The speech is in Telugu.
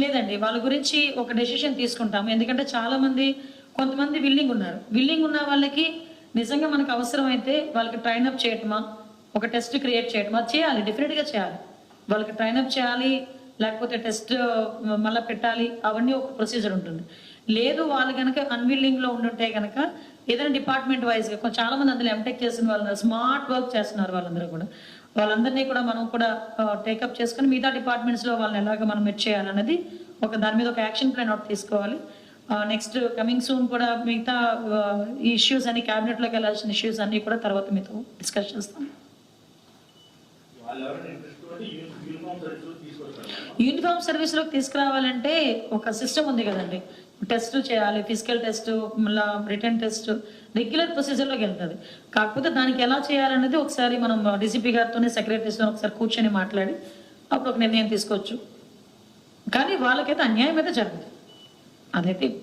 లేదండి వాళ్ళ గురించి ఒక డెసిషన్ తీసుకుంటాము. ఎందుకంటే చాలా మంది కొంతమంది విల్లింగ్ ఉన్నారు. విల్లింగ్ ఉన్న వాళ్ళకి నిజంగా మనకు అవసరం అయితే వాళ్ళకి ట్రైన్ అప్ చేయటమా ఒక టెస్ట్ క్రియేట్ చేయటమా చేయాలి డెఫినెట్గా చేయాలి. వాళ్ళకి ట్రైన్ అప్ చేయాలి లేకపోతే టెస్ట్ మళ్ళీ పెట్టాలి అవన్నీ ఒక ప్రొసీజర్ ఉంటుంది. లేదు వాళ్ళు కనుక అన్విల్లింగ్లో ఉండుంటే కనుక ఏదైనా డిపార్ట్మెంట్ వైజ్గా కొంచెం చాలా మంది అందులో ఎంటెక్ చేసిన వాళ్ళు స్మార్ట్ వర్క్ చేస్తున్నారు వాళ్ళందరూ కూడా. వాళ్ళందరినీ కూడా మనం కూడా టేకప్ చేసుకుని మిగతా డిపార్ట్మెంట్స్లో వాళ్ళని ఎలాగ మనం మెచ్ చేయాలన్నది ఒక దాని మీద ఒక యాక్షన్ ప్లాన్ ఒకటి తీసుకోవాలి. నెక్స్ట్ కమింగ్ సూన్ కూడా మిగతా ఈ ఇష్యూస్ అన్ని క్యాబినెట్లోకి వెళ్ళాల్సిన ఇష్యూస్ అన్ని కూడా తర్వాత మీతో డిస్కస్ చేస్తాం. యూనిఫామ్ సర్వీస్లోకి తీసుకురావాలంటే ఒక సిస్టమ్ ఉంది కదండి. టెస్ట్ చేయాలి ఫిజికల్ టెస్ట్ మళ్ళీ రిటర్న్ టెస్ట్ రెగ్యులర్ ప్రొసీజర్లోకి వెళ్తుంది. కాకపోతే దానికి ఎలా చేయాలనేది ఒకసారి మనం డీసీపీ గారితోనే సెక్రటరీస్తో ఒకసారి కూర్చొని మాట్లాడి అప్పుడు ఒక నిర్ణయం తీసుకోవచ్చు. కానీ వాళ్ళకైతే అన్యాయం అయితే జరగదు. అదైతే